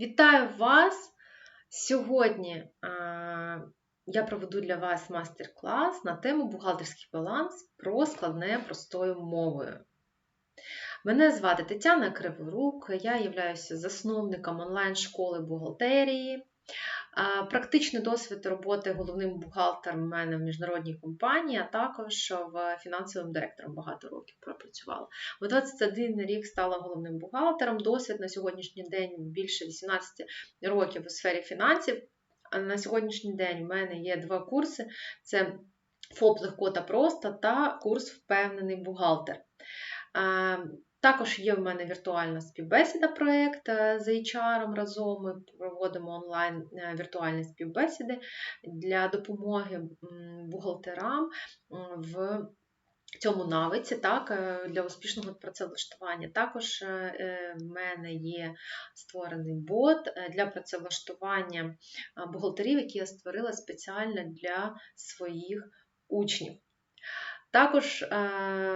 Вітаю вас! Сьогодні а, я проведу для вас майстер-клас на тему бухгалтерський баланс про складне простою мовою. Мене звати Тетяна Криворук, я являюся засновником онлайн-школи бухгалтерії. Практичний досвід роботи головним бухгалтером у мене в міжнародній компанії, а також в фінансовим директором багато років пропрацювала. У 21 рік стала головним бухгалтером. Досвід на сьогоднішній день більше 18 років у сфері фінансів. На сьогоднішній день в мене є два курси: це ФОП легко та просто та курс Впевнений бухгалтер. Також є в мене віртуальна співбесіда проєкт з HR разом. Ми проводимо онлайн е, віртуальні співбесіди для допомоги бухгалтерам в цьому навиці, так, е, для успішного працевлаштування. Також е, в мене є створений бот е, для працевлаштування бухгалтерів, які я створила спеціально для своїх учнів. Також е,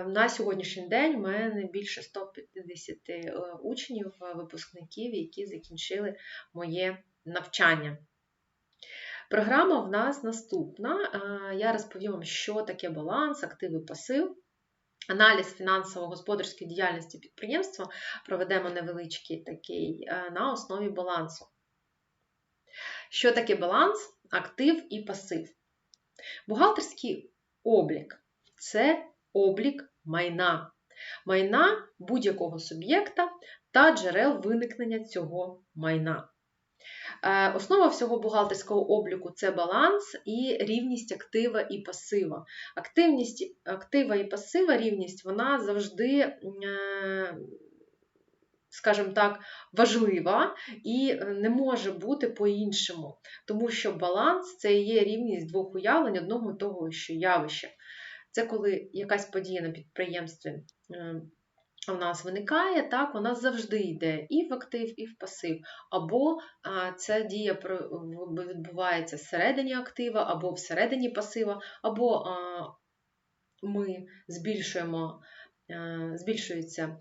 на сьогоднішній день в мене більше 150 е, учнів, е, випускників, які закінчили моє навчання. Програма в нас наступна. Я розповім вам, що таке баланс, активи, пасив. Аналіз фінансово-господарської діяльності підприємства проведемо невеличкий такий на основі балансу. Що таке баланс, актив і пасив? Бухгалтерський облік це облік майна, майна будь-якого суб'єкта та джерел виникнення цього майна. Е, Основа всього бухгалтерського обліку це баланс і рівність актива і пасива. Активність актива і пасива рівність вона завжди, е, скажімо так, важлива і не може бути по-іншому, тому що баланс це є рівність двох уявлень одного і того, що явища. Це коли якась подія на підприємстві у нас виникає, так, вона завжди йде і в актив, і в пасив. Або ця дія відбувається всередині актива, або всередині пасива, або ми збільшуємо. Збільшується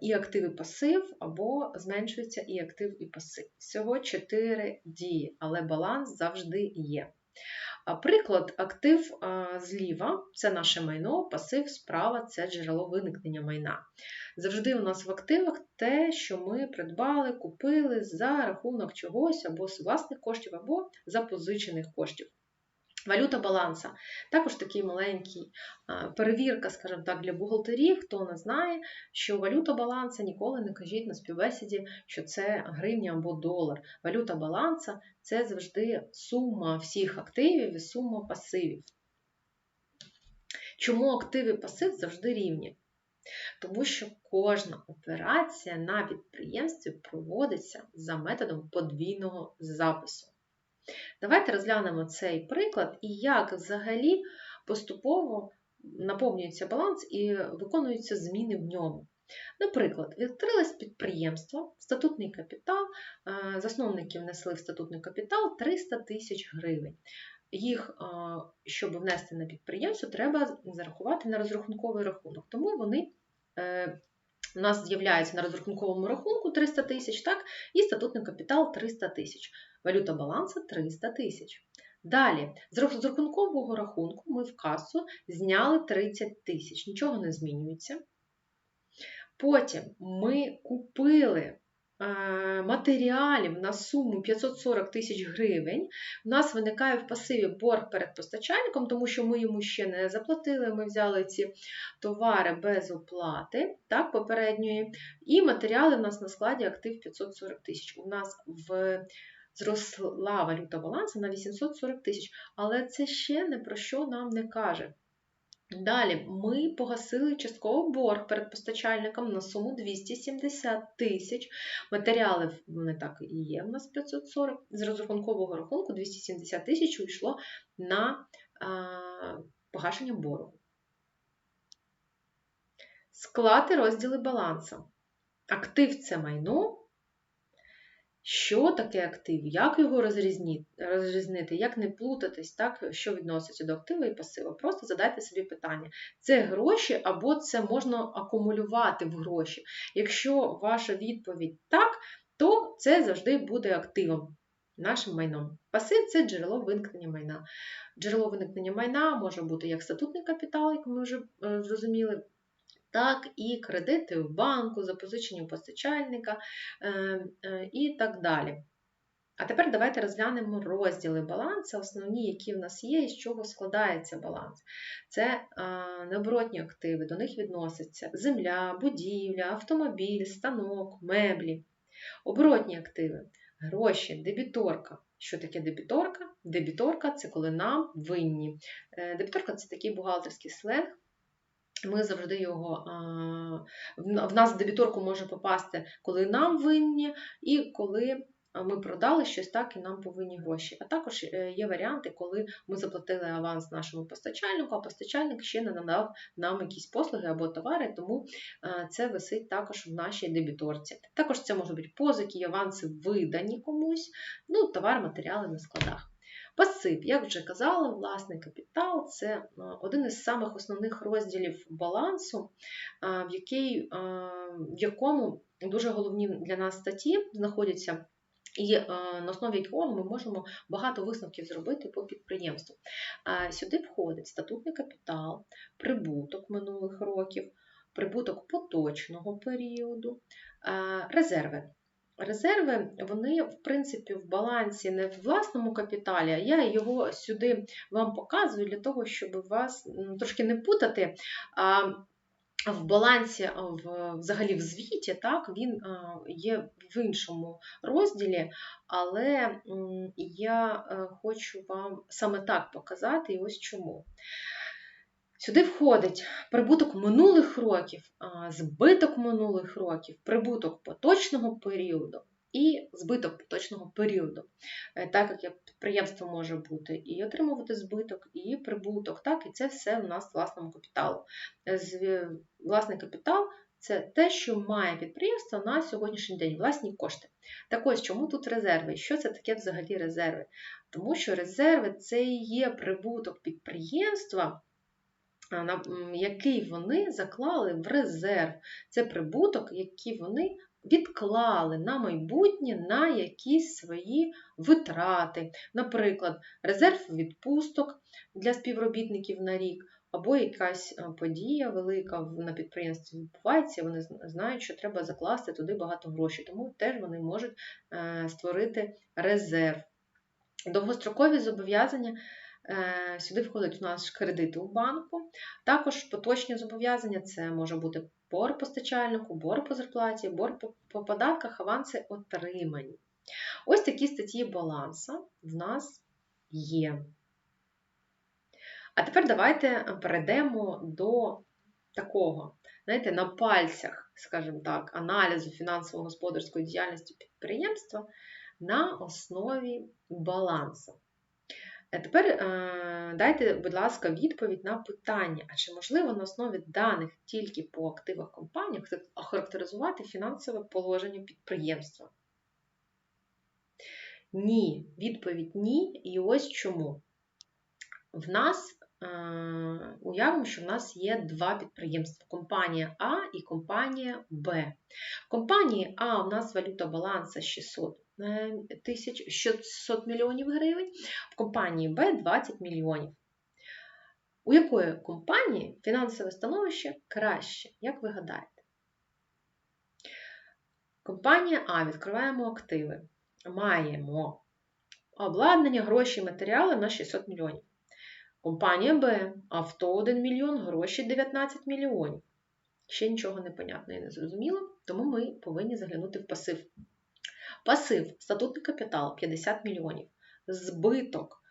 і актив, і пасив, або зменшується і актив, і пасив. Всього чотири дії, але баланс завжди є. Приклад, актив зліва це наше майно, пасив справа це джерело виникнення майна. Завжди у нас в активах те, що ми придбали, купили за рахунок чогось, або з власних коштів, або запозичених коштів. Валюта баланса. Також такий маленький перевірка, скажімо так, для бухгалтерів, хто не знає, що валюта баланса ніколи не кажіть на співбесіді, що це гривня або долар. Валюта баланса це завжди сума всіх активів і сума пасивів. Чому актив і пасив завжди рівні? Тому що кожна операція на підприємстві проводиться за методом подвійного запису. Давайте розглянемо цей приклад і як взагалі поступово наповнюється баланс і виконуються зміни в ньому. Наприклад, відкрилось підприємство, статутний капітал, засновники внесли в статутний капітал 300 тисяч гривень. Їх, щоб внести на підприємство, треба зарахувати на розрахунковий рахунок. Тому вони е, у нас з'являється на розрахунковому рахунку 300 тисяч, так, і статутний капітал 300 тисяч. Валюта балансу 300 тисяч. Далі, з рахункового рахунку ми в касу зняли 30 тисяч, нічого не змінюється. Потім ми купили матеріалів на суму 540 тисяч гривень, у нас виникає в пасиві борг перед постачальником, тому що ми йому ще не заплатили, ми взяли ці товари без оплати так, попередньої, і матеріали в нас на складі актив 540 тисяч. У нас в зросла валюта балансу на 840 тисяч, але це ще не про що нам не каже. Далі ми погасили частково борг перед постачальником на суму 270 тисяч. Матеріали не так і є в нас 540. З розрахункового рахунку 270 тисяч уйшло на а, погашення боргу. Склад і розділи балансу. Актив це майно. Що таке актив, як його розрізнити, як не плутатись, так, що відноситься до актива і пасива. Просто задайте собі питання: це гроші або це можна акумулювати в гроші. Якщо ваша відповідь так, то це завжди буде активом, нашим майном. Пасив це джерело виникнення майна. Джерело виникнення майна може бути як статутний капітал, як ми вже е, зрозуміли, так і кредити в банку, запозичення у постачальника е, е, і так далі. А тепер давайте розглянемо розділи балансу, основні, які в нас є, і з чого складається баланс. Це необоротні активи, до них відносяться земля, будівля, автомобіль, станок, меблі. Оборотні активи, гроші, дебіторка. Що таке дебіторка? Дебіторка це коли нам винні. Е, дебіторка це такий бухгалтерський сленг. Ми завжди його в нас в дебіторку може попасти, коли нам винні, і коли ми продали щось так і нам повинні гроші. А також е, є варіанти, коли ми заплатили аванс нашому постачальнику, а постачальник ще не надав нам якісь послуги або товари, тому це висить також в нашій дебіторці. Також це можуть бути позики, аванси видані комусь, ну, товар, матеріали на складах. Пасив, як вже казала, власний капітал це е, один із самих основних розділів балансу, в, який, в якому дуже головні для нас статті знаходяться. І е, на основі якого ми можемо багато висновків зробити по підприємству. Сюди входить статутний капітал, прибуток минулих років, прибуток поточного періоду, резерви. Резерви, вони, в принципі, в балансі не в власному капіталі, а я його сюди вам показую для того, щоб вас трошки не путати в балансі, взагалі в звіті, так, він є в іншому розділі, але я е, хочу вам саме так показати, і ось чому. Сюди входить прибуток минулих років, збиток минулих років, прибуток поточного періоду і збиток поточного періоду. Е, так як підприємство може бути і отримувати збиток, і прибуток, так, і це все в нас власному капіталу. Е, власний капітал це те, що має підприємство на сьогоднішній день, власні кошти. Так ось, чому тут резерви? Що це таке взагалі резерви? Тому що резерви це є прибуток підприємства. Який вони заклали в резерв. Це прибуток, який вони відклали на майбутнє на якісь свої витрати, наприклад, резерв відпусток для співробітників на рік, або якась е, подія велика на підприємстві відбувається, вони знають, що треба закласти туди багато грошей, тому теж вони можуть е, створити резерв. Довгострокові зобов'язання. Е, сюди входять у нас кредити у банку. Також поточні зобов'язання це може бути борг постачальнику, борг по зарплаті, борг по податках, аванси отримані. Ось такі статті балансу в нас є. А тепер давайте перейдемо до такого, знаєте, на пальцях, скажімо так, аналізу фінансово-господарської діяльності підприємства на основі балансу. А тепер е, дайте, будь ласка, відповідь на питання, а чи можливо на основі даних тільки по активах компанії охарактеризувати фінансове положення підприємства? Ні, відповідь ні. І ось чому. В нас е, уявимо, що в нас є два підприємства: компанія А і компанія Б. В компанії А у нас валюта баланса 600 Е, тисяч 600 мільйонів гривень, в компанії Б 20 мільйонів. У якої компанії фінансове становище краще, як ви гадаєте? Компанія А відкриваємо активи. Маємо обладнання, гроші, матеріали на 600 мільйонів. Компанія Б, авто 1 мільйон, гроші 19 мільйонів. Ще нічого не понятно і не зрозуміло, тому ми повинні заглянути в пасив. Пасив, статутний капітал 50 мільйонів, збиток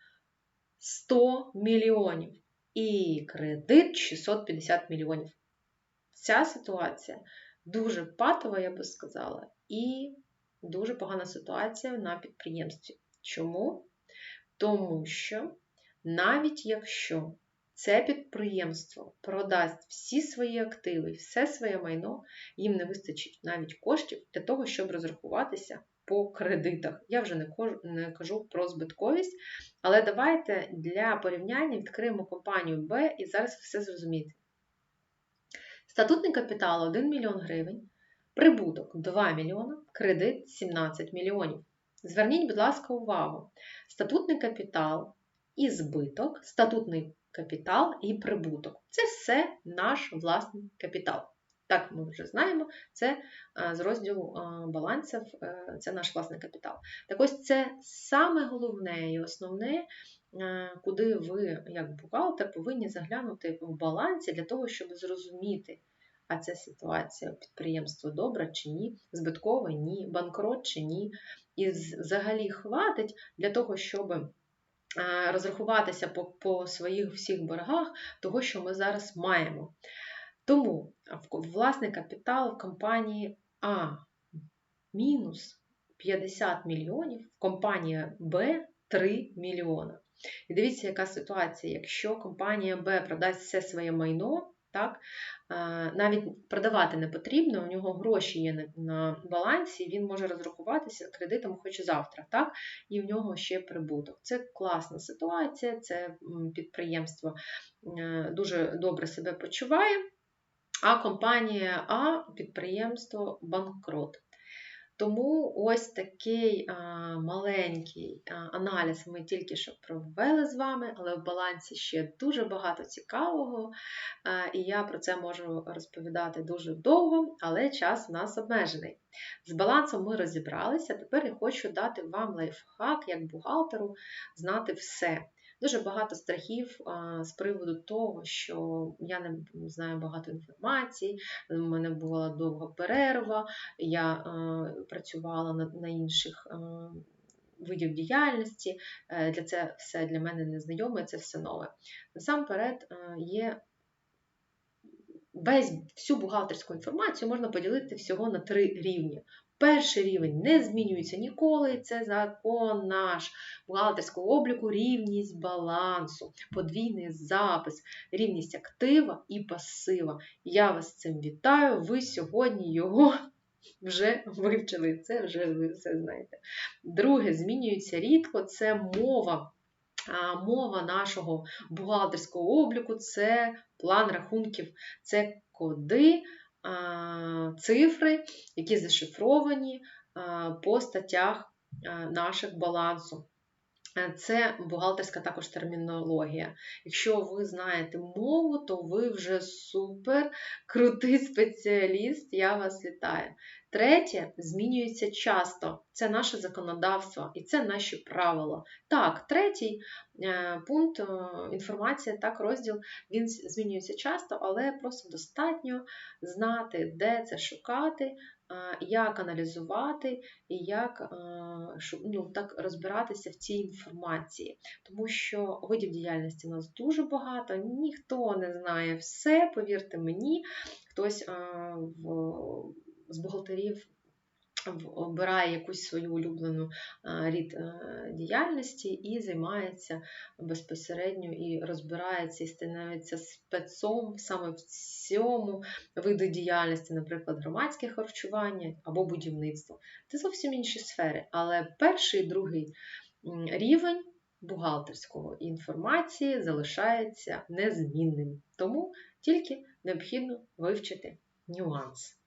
100 мільйонів і кредит 650 мільйонів. Ця ситуація дуже патова, я би сказала, і дуже погана ситуація на підприємстві. Чому? Тому що навіть якщо це підприємство продасть всі свої активи, все своє майно, їм не вистачить навіть коштів для того, щоб розрахуватися по кредитах. Я вже не кажу, не кажу про збитковість, але давайте для порівняння відкриємо компанію Б і зараз все зрозумієте. Статутний капітал 1 мільйон гривень, Прибуток 2 мільйона, кредит 17 мільйонів. Зверніть, будь ласка, увагу. Статутний капітал і збиток, статутний капітал і прибуток. Це все наш власний капітал. Так, ми вже знаємо, це з розділу балансів, е, це наш власний капітал. Так ось це саме головне і основне, е, куди ви, як бухгалтер, повинні заглянути в балансі для того, щоб зрозуміти, а ця ситуація підприємства добра чи ні, збиткова, ні, банкрот чи ні. І взагалі хватить для того, щоб розрахуватися по, по своїх всіх боргах того, що ми зараз маємо. Тому власний капітал в компанії А мінус 50 мільйонів, в компанії Б 3 мільйона. І дивіться, яка ситуація. Якщо компанія Б продасть все своє майно, так, навіть продавати не потрібно, у нього гроші є на балансі, він може розрахуватися кредитом хоч завтра, так, і в нього ще прибуток. Це класна ситуація, це підприємство е, дуже добре себе почуває, а компанія А підприємство банкрот. Тому ось такий а, маленький аналіз ми тільки що провели з вами, але в балансі ще дуже багато цікавого, а, і я про це можу розповідати дуже довго, але час у нас обмежений. З балансом ми розібралися. Тепер я хочу дати вам лайфхак, як бухгалтеру, знати все. Дуже багато страхів з приводу того, що я не знаю багато інформації, у мене була довга перерва, я працювала на інших видів діяльності. Е, для це все для мене незнайоме, це все нове. Насамперед є. Весь всю бухгалтерську інформацію можна поділити всього на три рівні. Перший рівень не змінюється ніколи, це закон наш бухгалтерського обліку, рівність балансу, подвійний запис, рівність актива і пасива. Я вас з цим вітаю, ви сьогодні його вже вивчили, це вже ви все знаєте. Друге, змінюється рідко, це мова. Мова нашого бухгалтерського обліку це план рахунків, це коди цифри, які зашифровані по статтях наших балансу. Це бухгалтерська також термінологія. Якщо ви знаєте мову, то ви вже супер крутий спеціаліст, я вас вітаю. Третє, змінюється часто. Це наше законодавство і це наші правила. Так, третій е, пункт е, інформація, так, розділ, він змінюється часто, але просто достатньо знати, де це шукати, е, як аналізувати і як ну, так, розбиратися в цій інформації. Тому що видів діяльності у нас дуже багато, ніхто не знає все, повірте мені, хтось в з бухгалтерів обирає якусь свою улюблену рід е, діяльності і займається безпосередньо і розбирається і становиться спецом саме в цьому виду діяльності, наприклад, громадське харчування або будівництво. Це зовсім інші сфери. Але перший і другий рівень бухгалтерського інформації залишається незмінним. Тому тільки необхідно вивчити нюанс.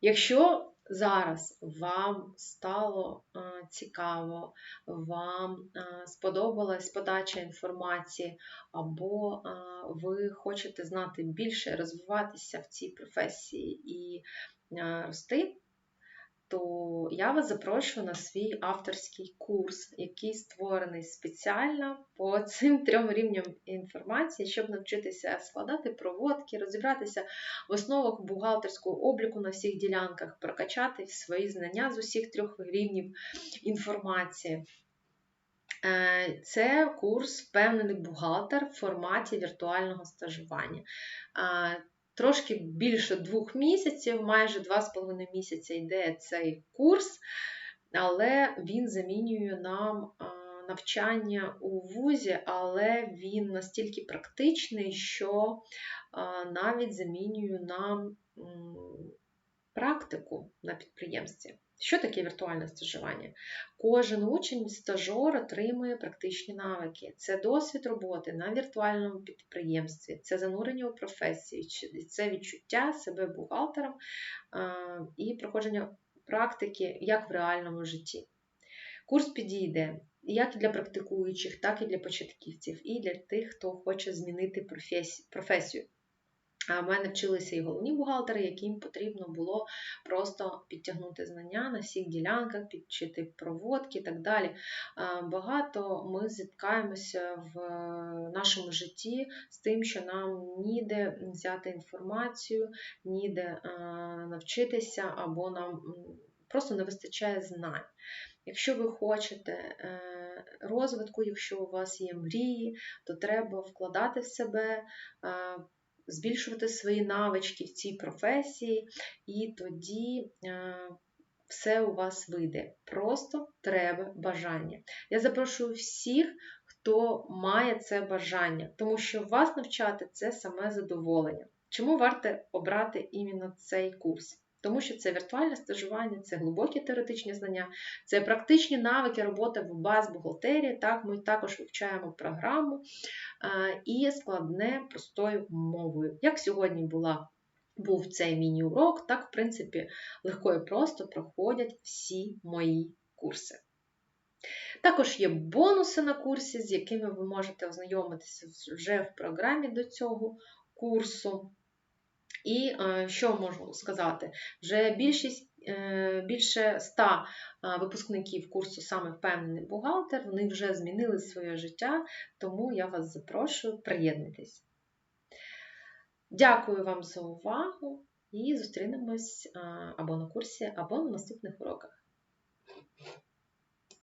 Якщо зараз вам стало цікаво, вам сподобалась подача інформації, або ви хочете знати більше, розвиватися в цій професії і рости, то я вас запрошую на свій авторський курс, який створений спеціально по цим трьом рівням інформації, щоб навчитися складати проводки, розібратися в основах бухгалтерського обліку на всіх ділянках, прокачати свої знання з усіх трьох рівнів інформації. Е, це курс Впевнений бухгалтер в форматі віртуального стажування. Трошки більше двох місяців, майже два з половиною місяця йде цей курс, але він замінює нам навчання у вузі, але він настільки практичний, що навіть замінює нам практику на підприємстві. Що таке віртуальне стажування? Кожен учень стажер отримує практичні навики. Це досвід роботи на віртуальному підприємстві, це занурення у професію, чи- це відчуття себе бухгалтером і проходження практики як в реальному житті. Курс підійде як для практикуючих, так і для початківців, і для тих, хто хоче змінити професію. А в мене вчилися і головні бухгалтери, яким потрібно було просто підтягнути знання на всіх ділянках, підчити проводки і так далі. Багато ми зіткаємося в е, нашому житті з тим, що нам ніде взяти інформацію, ніде е, навчитися, або нам просто не вистачає знань. Якщо ви хочете е, розвитку, якщо у вас є мрії, то треба вкладати в себе, збільшувати свої навички в цій професії, і тоді е, все у вас вийде. Просто треба бажання. Я запрошую всіх, хто має це бажання, тому що вас навчати це саме задоволення. Чому варто обрати іменно цей курс? Тому що це віртуальне стажування, це глибокі теоретичні знання, це практичні навики роботи в баз бухгалтерії. Так, ми також вивчаємо програму е, і складне простою мовою. Як сьогодні була, був цей міні-урок, так, в принципі, легко і просто проходять всі мої курси. Також є бонуси на курсі, з якими ви можете ознайомитися вже в програмі до цього курсу. І е, що можу сказати? Вже більшість, е, більше 100 е, випускників курсу саме впевнений бухгалтер, вони вже змінили своє життя, тому я вас запрошую, приєднатись. Дякую вам за увагу і зустрінемось або на курсі, або на наступних уроках.